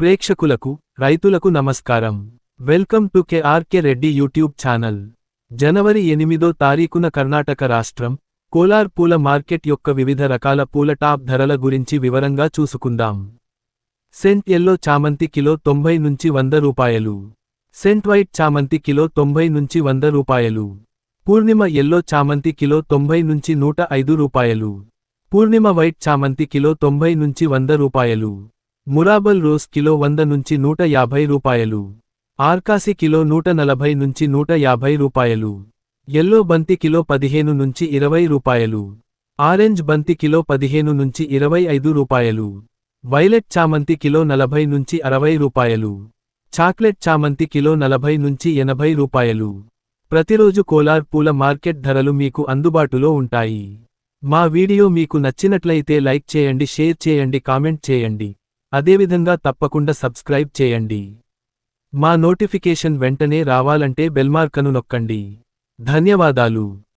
ప్రేక్షకులకు రైతులకు నమస్కారం. Welcome to KRK Reddy YouTube channel. జనవరి ఎనిమిదో తారీఖున కర్ణాటక రాష్ట్రం కోలార్ పూల మార్కెట్ యొక్క వివిధ రకాల పూల టాప్ ధరల గురించి వివరంగా చూసుకుందాం. సెంట్ ఎల్లో చామంతి కిలో తొంభై నుంచి వంద రూపాయలు. సెంట్ వైట్ చామంతి కిలో తొంభై నుంచి వంద రూపాయలు. పూర్ణిమ ఎల్లో చామంతి కిలో తొంభై నుంచి నూట ఐదు రూపాయలు. పూర్ణిమ వైట్ చామంతి కిలో తొంభై నుంచి వంద రూపాయలు. మురాబల్ రోజ్ కిలో వంద నుంచి నూట యాభై రూపాయలు. ఆర్కాసి కిలో నూట నలభై నుంచి నూట యాభై రూపాయలు. ఎల్లో బంతి కిలో పదిహేను నుంచి ఇరవై రూపాయలు. ఆరెంజ్ బంతి కిలో పదిహేను నుంచి ఇరవై ఐదు రూపాయలు. వైలెట్ చామంతి కిలో నలభై నుంచి అరవై రూపాయలు. చాక్లెట్ చామంతి కిలో నలభై నుంచి ఎనభై రూపాయలు. ప్రతిరోజు కోలార్ పూల మార్కెట్ ధరలు మీకు అందుబాటులో ఉంటాయి. మా వీడియో మీకు నచ్చినట్లయితే లైక్ చేయండి షేర్ చేయండి కామెంట్ చేయండి. అదేవిధంగా తప్పకుండా సబ్స్క్రైబ్ చేయండి. మా నోటిఫికేషన్ వెంటనే రావాలంటే బెల్మార్కను నొక్కండి. ధన్యవాదాలు.